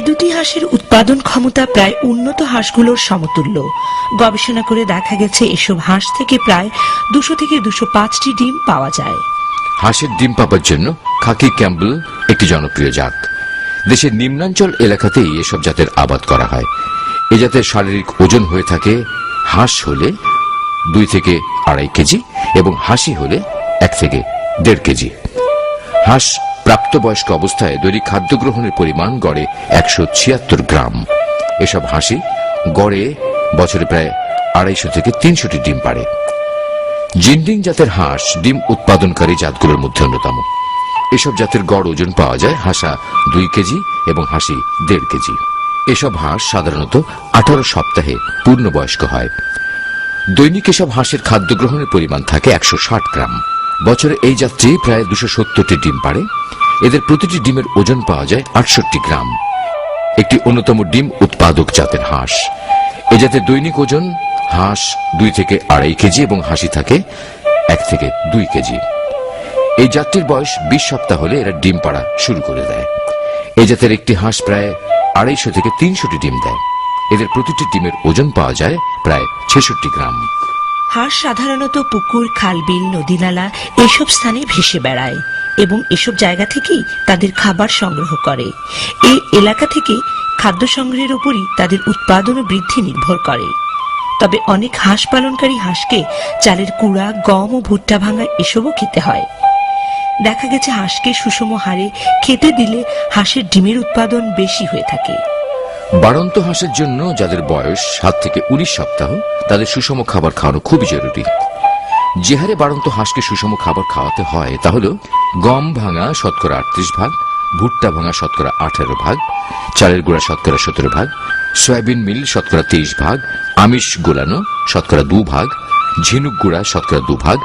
দুটি হাঁসের উৎপাদন ক্ষমতা প্রায় উন্নত হাঁসগুলোর সমতুল্য। গবেষণা করে দেখা গেছে এসব হাঁস থেকে প্রায় দুশো থেকে দুশো পাঁচটি ডিম পাওয়া যায়। হাঁসের ডিম পাবার জন্য খাকি ক্যাম্বেল একটি জনপ্রিয় জাত। দেশের নিম্নাঞ্চল এলাকাতেই এসব জাতের আবাদ করা হয়। এ জাতের শারীরিক ওজন হয়ে থাকে হাঁস হলে দুই থেকে আড়াই কেজি এবং হাসি হলে এক থেকে দেড় কেজি। হাঁস প্রাপ্তবয়স্ক অবস্থায় দৈনিক খাদ্য গ্রহণের পরিমাণ গড়ে একশো ছিয়াত্তর গ্রাম। এসব হাসি গড়ে বছরে প্রায় আড়াইশো থেকে তিনশোটি ডিম পাড়ে। জিন্ডিং জাতের হাঁস ডিম উৎপাদনকারী জাতগুলোর মধ্যে অন্যতম। এসব জাতের গড় ওজন পাওয়া যায় হাঁসা দুই কেজি এবং হাসি দেড় কেজি। এসব হাঁস সাধারণত আঠারো সপ্তাহে পূর্ণবয়স্ক হয়। দৈনিক এসব হাঁসের খাদ্য গ্রহণের পরিমাণ থাকে একশো ষাট গ্রাম। বছরে এই যাত্রী প্রায় দুশো সত্তরটি ডিম পাড়ে। এদের প্রতিটি ডিমের ওজন পাওয়া যায় আটষট্টি গ্রাম। একটি অন্যতম ডিম উৎপাদক জাতের হাঁস। এ জাতের দৈনিক ওজন হাঁস দুই থেকে আড়াই কেজি এবং হাসি থাকে এক থেকে দুই কেজি। এই জাতটির বয়স বিশ সপ্তাহ হলে এরা ডিম পাড়া শুরু করে দেয়। এই জাতের একটি হাঁস প্রায় আড়াইশো থেকে তিনশোটি ডিম দেয়। এদের প্রতিটি ডিমের ওজন পাওয়া যায় প্রায় ছেষট্টি গ্রাম। হাঁস সাধারণত পুকুর খালবিল নদীনালা এসব স্থানে ভেসে বেড়ায়। এবং এসব জায়গা থেকেই তাদের খাবার সংগ্রহ করে। এই এলাকা থেকে খাদ্য সংগ্রহের উপরই তাদের উৎপাদন ও বৃদ্ধি নির্ভর করে। তবে অনেক হাঁস পালনকারী হাঁসকে চালের কুড়া, গম ও ভুট্টা ভাঙা এসবও খেতে হয়। দেখা গেছে হাঁসকে সুষম হারে খেতে দিলে হাঁসের ডিমের উৎপাদন বেশি হয়ে থাকে। বাড়ন্ত হাঁসের জন্য যাদের বয়স সাত থেকে উনিশ সপ্তাহ, তাদের সুষম খাবার খাওয়ানো খুবই জরুরি। যে হারে বাড়ন্ত হাঁসকে সুষম খাবার খাওয়াতে হয় তা হল গম ভাঙা শতকরা আটত্রিশ ভাগ, ভুট্টা ভাঙা শতকরা আঠারো ভাগ, চালের গুঁড়া শতকরা সতেরো ভাগ, সয়াবিন মিল শতকরা তেইশ ভাগ, আমিষ গোলানো শতকরা দু ভাগ, ঝিনুক গুঁড়া শতকরা দু ভাগ,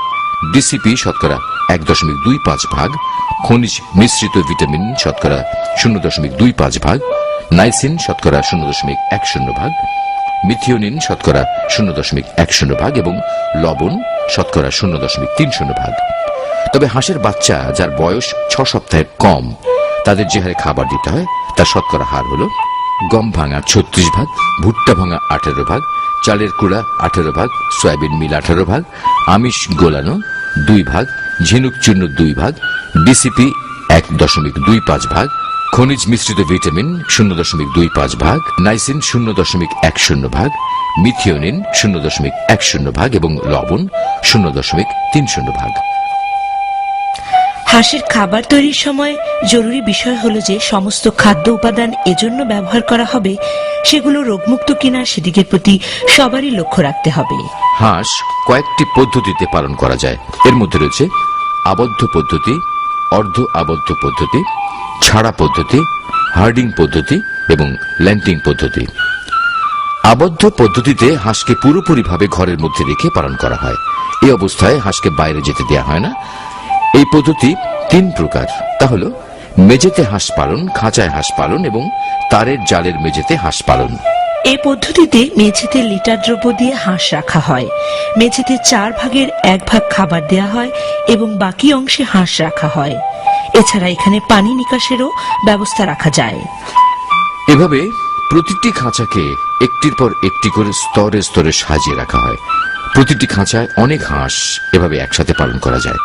ডিসিপি শতকরা এক দশমিক দুই পাঁচ ভাগ, খনিজ মিশ্রিত ভিটামিন শতকরা শূন্য দশমিক দুই পাঁচ ভাগ, নাইসিন শতকরা শূন্য দশমিক এক শূন্য ভাগ, মিথিওনিন শতকরা শূন্য দশমিক এক শূন্য ভাগ এবং লবণ শতকরা শূন্য দশমিক তিন শূন্য ভাগ। তবে হাঁসের বাচ্চা যার বয়স ছ সপ্তাহের কম, তাদের যে হারে খাবার দিতে হয়, তার শতকরা হার হল গম ভাঙা ছত্রিশ ভাগ, ভুট্টা ভাঙা আঠেরো ভাগ, চালের কুড়া আঠেরো ভাগ, সয়াবিন মিল আঠেরো ভাগ, আমিষ গোলানো দুই ভাগ, ঝিনুক চূর্ণ দুই ভাগ ডিসিপি এক দশমিক দুই পাঁচ ভাগ খনিজ মিশ্রিত ভিটামিন শূন্য দশমিক দুই পাঁচ ভাগ নাইসিন শূন্য দশমিক এক শূন্য ভাগ মিথিওনিন শূন্য দশমিক এক শূন্য ভাগ এবং লবণ শূন্য দশমিক তিন শূন্য ভাগ। হাঁসের খাবার তৈরির সময় জরুরি বিষয় হলো যে সমস্ত খাদ্য উপাদান এজন্য ব্যবহার করা হবে সেগুলো রোগমুক্ত কিনা সেদিকের প্রতি সবারই লক্ষ্য রাখতে হবে। হাঁস কয়েকটি পদ্ধতিতে পালন করা যায়। এর মধ্যে রয়েছে আবদ্ধ পদ্ধতি অর্ধ আবদ্ধ পদ্ধতি, ছাড়া পদ্ধতি, হার্ডিং পদ্ধতি এবং ল্যান্টিং পদ্ধতি। আবদ্ধ পদ্ধতিতে হাঁসকে পুরোপুরিভাবে ঘরের মধ্যে রেখে পালন করা হয়। এই অবস্থায় হাঁসকে বাইরে যেতে দেওয়া হয় না। এই পদ্ধতি তিন প্রকার। তা হল, মেঝেতে হাঁস পালন, খাঁচায় হাঁস পালন এবং তারের জালের মেঝেতে হাঁস পালন। এই পদ্ধতিতে মেঝেতে লিটার দ্রব্য দিয়ে হাঁস রাখা হয়। মেঝেতে চার ভাগের এক ভাগ খাবার দেয়া হয় এবং বাকি অংশে হাঁস রাখা হয়। এছাড়া এখানে পানি নিকাশেরও ব্যবস্থা রাখা যায়। এভাবে প্রতিটি খাঁচাকে একটির পর একটি করে স্তরে স্তরে সাজিয়ে রাখা হয়। প্রতিটি খাঁচায় অনেক হাঁস এভাবে একসাথে পালন করা যায়।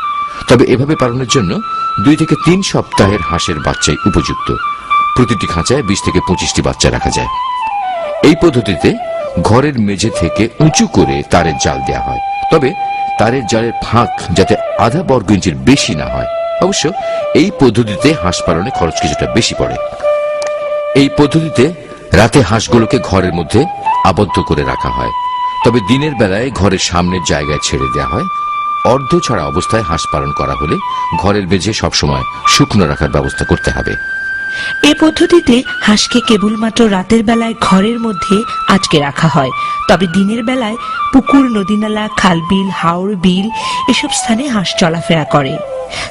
তবে এভাবে পালনের জন্য দুই থেকে তিন সপ্তাহের হাঁসের বাচ্চাই উপযুক্ত। প্রতিটি খাঁচায় বিশ থেকে পঁচিশটি বাচ্চা রাখা যায়। এই পদ্ধতিতে ঘরের মেঝে থেকে উঁচু করে তারের জাল দেওয়া হয়। তবে তারের জালের ফাঁক যাতে আধা বর্গ ইঞ্চির বেশি না হয়, অবশ্য এই পদ্ধতিতে হাঁস পালনে খরচ কিছুটা বেশি পড়ে। এই পদ্ধতিতে রাতে হাঁসগুলোকে ঘরের মধ্যে আবদ্ধ করে রাখা হয়। তবে দিনের বেলায় ঘরের সামনের জায়গায় ছেড়ে দেওয়া হয়। অর্ধ ছাড়া অবস্থায় হাঁস পালন করা হলে ঘরের বেজে সবসময় শুকনো রাখার ব্যবস্থা করতে হবে। এ পদ্ধতিতে হাঁসকে কেবলমাত্র রাতের বেলায় ঘরের মধ্যে আটকে রাখা হয়। তবে দিনের বেলায় পুকুর, নদীনালা, খালবিল হাওড় বিল এসব স্থানে হাঁস চলাফেরা করে।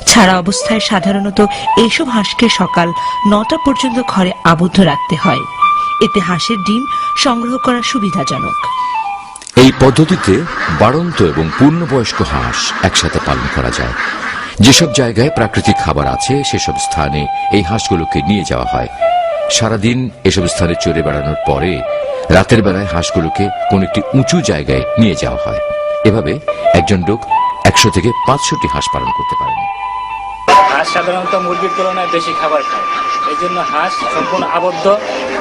ছাড়া অবস্থায় সাধারণত এইসব হাঁসকে সকাল নটা পর্যন্ত ঘরে আবদ্ধ রাখতে হয়। এতে হাঁসের ডিম সংগ্রহ করা সুবিধাজনক। এই পদ্ধতিতে বাড়ন্ত এবং পূর্ণবয়স্ক হাঁস একসাথে পালন করা যায়। যেসব জায়গায় প্রাকৃতিক খাবার আছে, সেসব স্থানে এই হাঁসগুলোকে নিয়ে যাওয়া হয়। সারাদিন এসব স্থানে চড়ে বেড়ানোর পরে রাতের বেলায় হাঁসগুলোকে কোন একটি উঁচু জায়গায় নিয়ে যাওয়া হয়। এভাবে একজন লোক একশো থেকে পাঁচশোটি হাঁস পালন করতে পারেন। হাঁস সাধারণত মুরগির তুলনায় বেশি খাবার খায়। এই জন্য হাঁস সম্পূর্ণ আবদ্ধ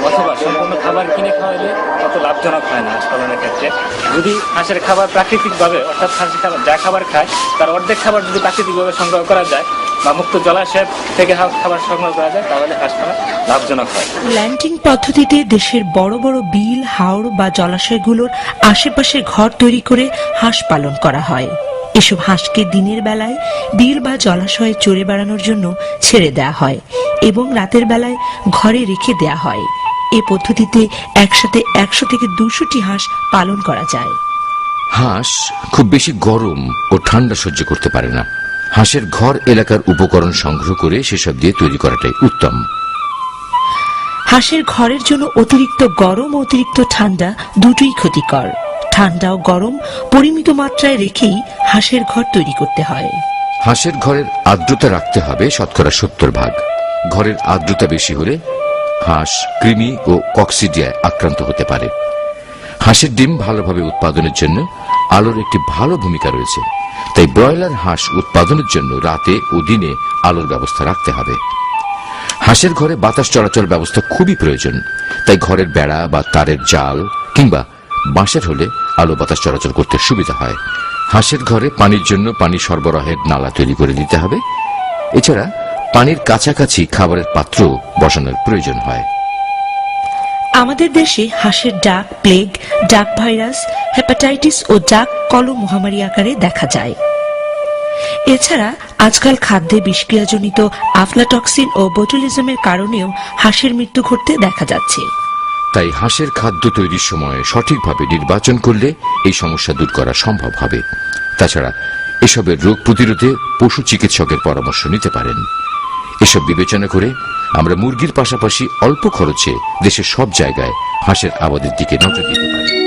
অথবা সম্পূর্ণ খাবার কিনে খাওয়ালে অত লাভজনক হয় না হাঁস পালনের ক্ষেত্রে। যদি হাঁসের খাবার প্রাকৃতিকভাবে, অর্থাৎ হাঁসের খাবার যা খাবার খায়, তার অর্ধেক খাবার যদি প্রাকৃতিকভাবে সংগ্রহ করা যায় বা মুক্ত জলাশয় থেকে খাবার সংগ্রহ করা যায়, তাহলে হাঁস পালন লাভজনক হয়। ল্যান্ডিং পদ্ধতিতে দেশের বড় বড় বিল হাওড় বা জলাশয়গুলোর আশেপাশে ঘর তৈরি করে হাঁস পালন করা হয়। এসব হাঁসকে দিনের বেলায় বিল বা জলাশয়ে চড়ে বেড়ানোর জন্য ছেড়ে দেওয়া হয় এবং রাতের বেলায় ঘরে রেখে দেওয়া হয়। এ পদ্ধতিতে একসাথে একশো থেকে দুশোটি হাঁস পালন করা যায়। হাঁস খুব বেশি গরম ও ঠান্ডা সহ্য করতে পারে না। হাঁসের ঘর এলাকার উপকরণ সংগ্রহ করে সেসব দিয়ে তৈরি করাটাই উত্তম। হাঁসের ঘরের জন্য অতিরিক্ত গরম ও অতিরিক্ত ঠান্ডা দুটোই ক্ষতিকর। ঠান্ডা ও গরম, পরিমিত মাত্রায় রেখেই হাঁসের ঘর তৈরি করতে হয়। হাঁসের ঘরের আর্দ্রতা রাখতে হবে শতকরা সত্তর ভাগ। ঘরের আর্দ্রতা বেশি হলে হাঁস, কৃমি ও কক্সিডিয়ায় আক্রান্ত হতে পারে। হাঁসের ডিম ভালোভাবে উৎপাদনের জন্য আলোর একটি ভালো ভূমিকা রয়েছে। তাই ব্রয়লার হাঁস উৎপাদনের জন্য রাতে ও দিনে আলোর ব্যবস্থা রাখতে হবে। হাঁসের ঘরে বাতাস চলাচল ব্যবস্থা খুবই প্রয়োজন। তাই ঘরের বেড়া বা তারের জাল কিংবা বাঁশের হলে আলো বাতাস চলাচল করতে সুবিধা হয়। হাঁসের ঘরে পানির জন্য পানি সরবরাহের নালা তৈরি করে দিতে হবে। এছাড়া পানির কাছাকাছি খাবারের পাত্র বসানোর প্রয়োজন হয়। আমাদের দেশে হাঁসের ডাক, প্লেগ, ডাক ভাইরাস, হেপাটাইটিস ও ডাক কল মহামারী আকারে দেখা যায়। এছাড়া আজকাল খাদ্যে বিষক্রিয়াজনিত আফলাটক্সিন ও বোটুলিজমের কারণেও হাঁসের মৃত্যু ঘটতে দেখা যাচ্ছে। তাই হাঁসের খাদ্য তৈরির সময় সঠিকভাবে নির্বাচন করলে এই সমস্যা দূর করা সম্ভব হবে। তাছাড়া এসবের রোগ প্রতিরোধে পশু চিকিৎসকের পরামর্শ নিতে পারেন। এসব বিবেচনা করে আমরা মুরগির পাশাপাশি অল্প খরচে দেশের সব জায়গায় হাঁসের আবাদের দিকে নজর দিতে পারি।